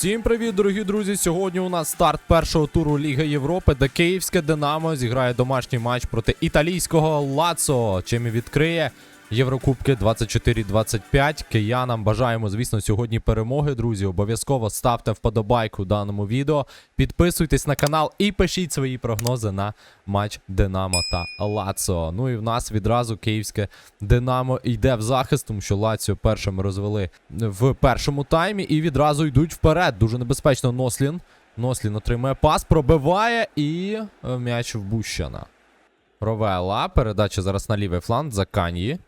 Всім привіт, дорогі друзі! Сьогодні у нас старт першого туру Ліги Європи, де київське Динамо зіграє домашній матч проти італійського Лацо, чим і відкриє Єврокубки 24-25. Киянам бажаємо, звісно, сьогодні перемоги, друзі. Обов'язково ставте вподобайку даному відео, підписуйтесь на канал і пишіть свої прогнози на матч Динамо та Лацо. Ну і в нас відразу київське Динамо йде в захист, тому що Лаціо першими розвели в першому таймі і відразу йдуть вперед. Дуже небезпечно Нослін. Нослін отримує пас, пробиває і е, м'яч в Бущана. Ровела. Передача зараз на лівий фланг. Заканії.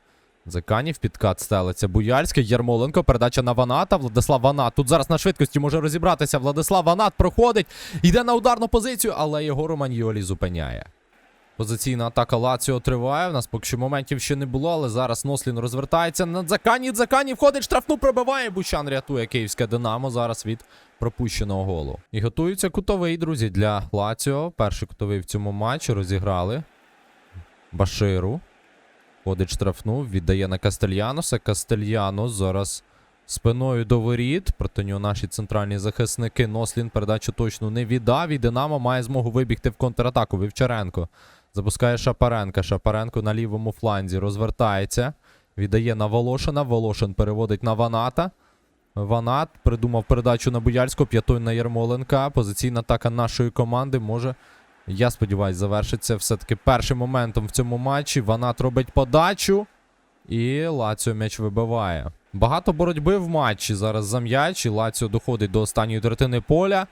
Заканів, підкат стелиться Буяльський, Ярмоленко, передача на Ваната. Владислав Ванат. Тут зараз на швидкості може розібратися. Владислав Ванат проходить, йде на ударну позицію, але його Романьйолі зупиняє. Позиційна атака Лаціо триває. В нас поки що моментів ще не було, але зараз Нослін розвертається на Дзакані. Дзакані входить, штрафну пробиває. Бущан рятує київське Динамо зараз від пропущеного голу. І готується кутовий, друзі, для Лаціо. Перший кутовий в цьому матчі розіграли. Баширу. Ходить штрафну, віддає на Кастельяноса. Кастельянос зараз спиною до воріт. Проти нього наші центральні захисники. Нослін передачу точно не віддав. І Динамо має змогу вибігти в контратаку. Вівчаренко запускає Шапаренка. Шапаренко на лівому фланзі розвертається. Віддає на Волошина. Волошин переводить на Ваната. Ванат придумав передачу на Буяльського, п'ятою на Ярмоленка. Позиційна атака нашої команди може, я сподіваюся, завершиться все-таки першим моментом в цьому матчі. Ванат робить подачу. І Лаціо м'яч вибиває. Багато боротьби в матчі зараз за м'яч. І Лаціо доходить до останньої третини поля.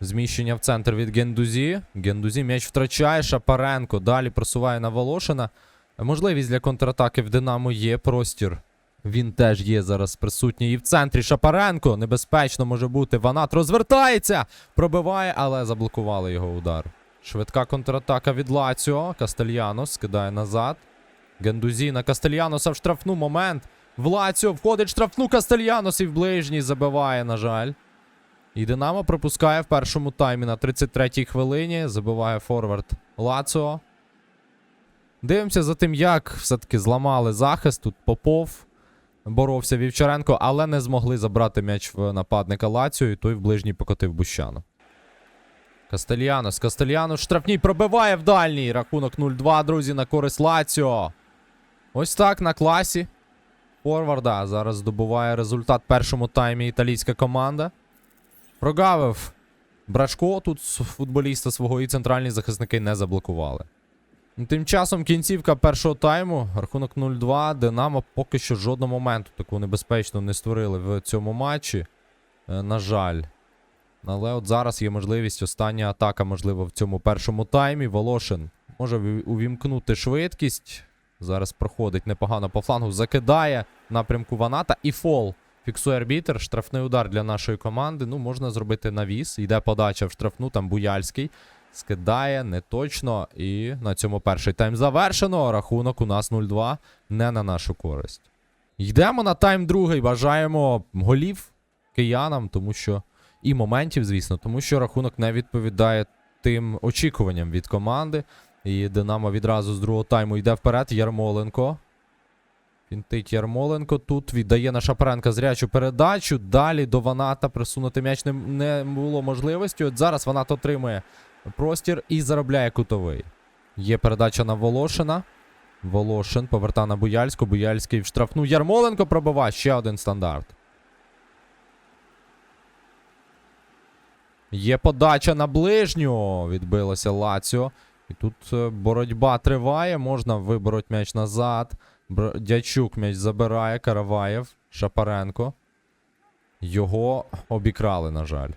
Зміщення в центр від Гендузі. Гендузі м'яч втрачає. Шапаренко далі просуває на Волошина. Можливість для контратаки в Динамо є. Простір. Він теж є зараз присутній і в центрі. Шапаренко. Небезпечно може бути. Ванат розвертається. Пробиває, але заблокували його удар. Швидка контратака від Лаціо. Кастельянос скидає назад. Гендузі на Кастельяноса в штрафну момент. В Лаціо входить в штрафну Кастельянос і в ближній забиває, на жаль. І Динамо пропускає в першому таймі на 33-й хвилині. Забиває форвард Лаціо. Дивимося за тим, як все-таки зламали захист. Тут Попов боровся Вівчаренко, але не змогли забрати м'яч в нападника Лаціо, і той в ближній покотив Бущану. Кастельянос. Кастельянос штрафній пробиває в дальній. Рахунок 0-2, друзі, на користь Лаціо. Ось так на класі. Форварда зараз здобуває результат першому таймі італійська команда. Прогавив Брашко. Тут футболіста свого і центральні захисники не заблокували. Ну, Тим часом кінцівка першого тайму, рахунок 0-2. Динамо поки що жодного моменту таку небезпечну не створили в цьому матчі. Е, на жаль. Але от зараз є можливість остання атака, можливо, в цьому першому таймі. Волошин може увімкнути швидкість. Зараз проходить непогано по флангу, закидає напрямку Ваната і фол. Фіксує арбітер. Штрафний удар для нашої команди. Ну, можна зробити навіс. Йде подача в штрафну, там Буяльський. Скидає неточно. І на цьому перший тайм завершено. Рахунок у нас 0-2. Не на нашу користь. Йдемо на тайм другий. Бажаємо голів киянам, тому що. І моментів, звісно, тому що рахунок не відповідає тим очікуванням від команди. І Динамо відразу з другого тайму йде вперед. Ярмоленко. Фінтить Ярмоленко тут віддає на Шапаренка зрячу передачу. Далі до Ваната присунути м'яч не, не було можливості. От зараз Ванат отримує простір і заробляє кутовий. Є передача на Волошина. Волошин повертає на Буяльську. Буяльський в штрафну. Ярмоленко пробиває ще один стандарт. Є подача на ближню. Відбилося Лаціо. І тут е, боротьба триває. Можна вибороть м'яч назад. Дячук м'яч забирає. Караваєв. Шапаренко. Його обікрали, на жаль.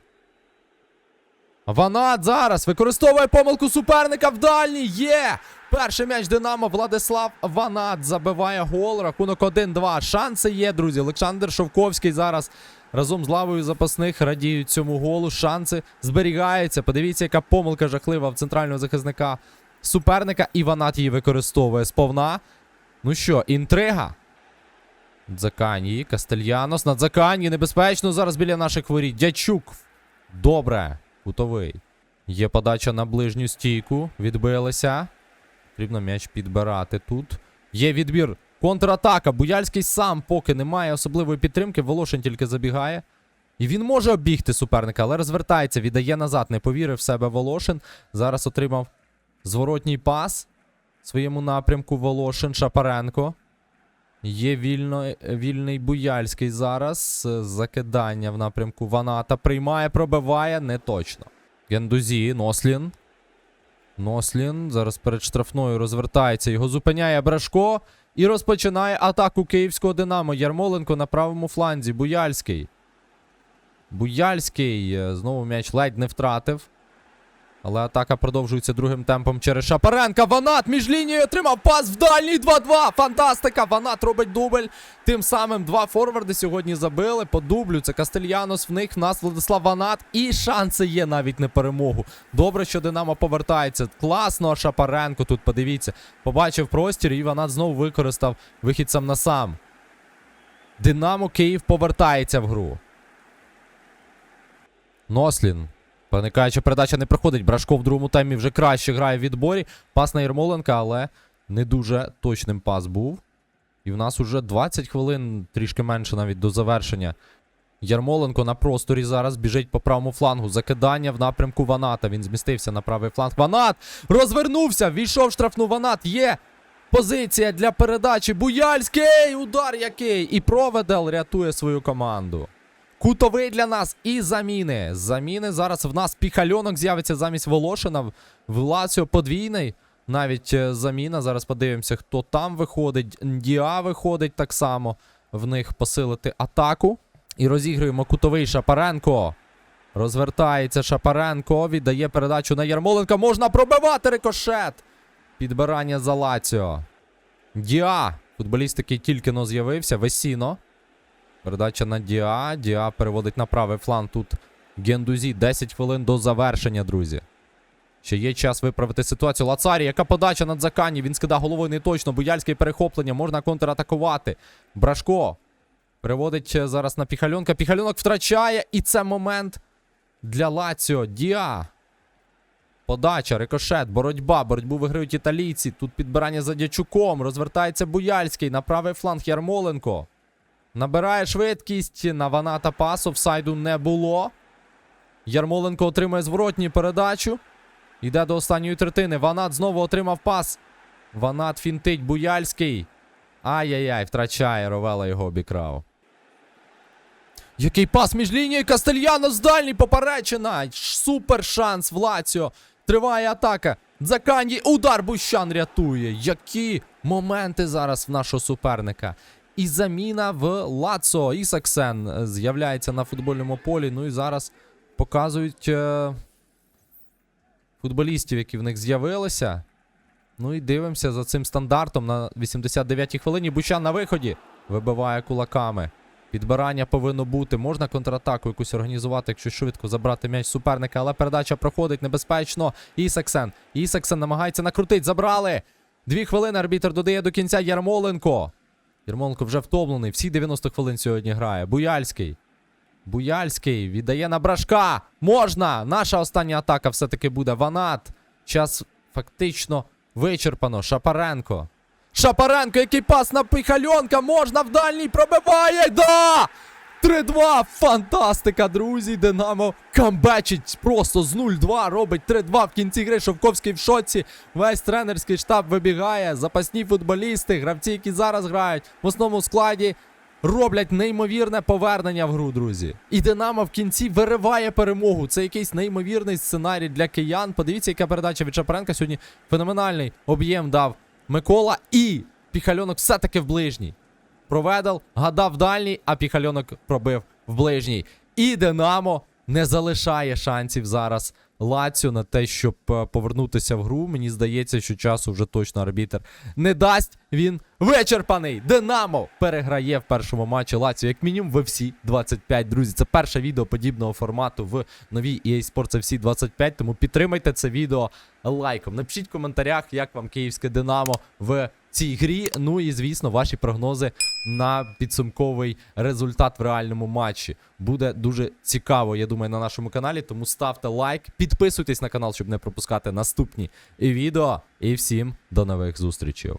Ванат зараз використовує помилку суперника в дальній. Є! Перший м'яч Динамо Владислав Ванат забиває гол. Рахунок 1-2. Шанси є, друзі. Олександр Шовковський зараз разом з лавою запасних радіють цьому голу. Шанси зберігаються. Подивіться, яка помилка жахлива в центрального захисника суперника. І Ванат її використовує сповна. Ну що, інтрига? Дзаканії, Кастельянос на Дзаканії. Небезпечно зараз біля наших воріт. Дячук. Добре. Кутовий. Є подача на ближню стійку. Відбилися. Потрібно м'яч підбирати тут. Є відбір. Контратака. Буяльський сам поки немає особливої підтримки. Волошин тільки забігає. І він може обігти суперника, але розвертається, віддає назад, не повірив в себе Волошин. Зараз отримав зворотній пас в своєму напрямку Волошин Шапаренко. Є вільно, вільний Буяльський зараз. Е, Закидання в напрямку Ваната. Приймає, пробиває, не точно. Гендузі, Нослін. Нослін зараз перед штрафною розвертається, його зупиняє Брашко і розпочинає атаку київського Динамо. Ярмоленко на правому фланзі. Буяльський. Буяльський е, знову м'яч ледь не втратив. Але атака продовжується другим темпом через Шапаренка. Ванат між лінією отримав пас в дальній 2-2. Фантастика! Ванат робить дубль. Тим самим два форварди сьогодні забили по дублю. Це Кастельянос в них, в нас Владислав Ванат. І шанси є навіть на перемогу. Добре, що Динамо повертається. Класно, Шапаренко тут, подивіться. Побачив простір і Ванат знову використав вихід сам на сам. Динамо Київ повертається в гру. Нослін. Проникаюча передача не проходить. Брашко в другому таймі вже краще грає в відборі. Пас на Єрмоленка, але не дуже точним пас був. І в нас уже 20 хвилин, трішки менше навіть до завершення. Ярмоленко на просторі зараз біжить по правому флангу. Закидання в напрямку Ваната. Він змістився на правий фланг. Ванат розвернувся. Війшов в штрафну Ванат. Є позиція для передачі. Буяльський! Удар який! І Проведел рятує свою команду. Кутовий для нас і заміни. Заміни зараз в нас піхальонок з'явиться замість Волошина. В- Лаціо подвійний. Навіть е, заміна. Зараз подивимося, хто там виходить. Ndіа виходить так само. В них посилити атаку. І розігруємо кутовий Шапаренко. Розвертається Шапаренко. Віддає передачу на Ярмоленка. Можна пробивати рикошет. Підбирання за Лаціо. Діа. Футболіст, який тільки но з'явився. Весіно. Передача на Діа. Діа переводить на правий фланг. Тут Гендузі. 10 хвилин до завершення, друзі. Ще є час виправити ситуацію. Лацарі, яка подача над Закані. Він скидає головою не точно. Буяльське перехоплення. Можна контратакувати. Брашко. Переводить е, зараз на Піхальонка. Піхальонок втрачає. І це момент для Лаціо. Діа. Подача, рикошет, боротьба. Боротьбу виграють італійці. Тут підбирання за дячуком. Розвертається Буяльський. На правий фланг Ярмоленко. Набирає швидкість. На Ваната пас. Офсайду не було. Ярмоленко отримує зворотню передачу. Йде до останньої третини. Ванат знову отримав пас. Ванат фінтить Буяльський. Ай-яй-яй, втрачає. Ровела його обікрав. Який пас між лінією Кастельяно з дальній поперечина. Супер шанс в Лаціо. Триває атака. Дзаканді. Удар Бущан рятує. Які моменти зараз в нашого суперника. І заміна в Лацо. Ісаксен е, з'являється на футбольному полі. Ну і зараз показують е, футболістів, які в них з'явилися. Ну і дивимося за цим стандартом на 89-й хвилині. Бущан на виході вибиває кулаками. Підбирання повинно бути. Можна контратаку якусь організувати, якщо швидко забрати м'яч суперника, але передача проходить небезпечно. Ісаксен. Ісаксен намагається накрутити. Забрали. Дві хвилини арбітр додає до кінця Ярмоленко. Ярмоленко вже втомлений. Всі 90 хвилин сьогодні грає. Буяльський. Буяльський віддає на брашка. Можна! Наша остання атака все-таки буде. Ванат. Час фактично вичерпано. Шапаренко. Шапаренко, який пас на пихальонка. Можна в дальній пробиває. Да! 3-2. Фантастика, друзі. Динамо камбечить просто з 0-2. Робить 3-2 в кінці гри. Шовковський в шоці. Весь тренерський штаб вибігає. Запасні футболісти, гравці, які зараз грають в основному складі. Роблять неймовірне повернення в гру, друзі. І Динамо в кінці вириває перемогу. Це якийсь неймовірний сценарій для киян. Подивіться, яка передача від Шапаренка сьогодні феноменальний об'єм дав Микола. І Піхальонок все-таки в ближній. Проведал, гадав дальній, а Піхальонок пробив в ближній. І Динамо не залишає шансів зараз Лаціо на те, щоб е, повернутися в гру. Мені здається, що часу вже точно арбітер не дасть. Він вичерпаний. Динамо переграє в першому матчі Лаціо, як мінімум в всі 25. Друзі, це перше відео подібного формату в новій EA Sports FC 25. Тому підтримайте це відео лайком. Напишіть в коментарях, як вам київське Динамо в цій грі. Ну і звісно, ваші прогнози на підсумковий результат в реальному матчі. Буде дуже цікаво, я думаю, на нашому каналі. Тому ставте лайк, підписуйтесь на канал, щоб не пропускати наступні відео. І всім до нових зустрічей.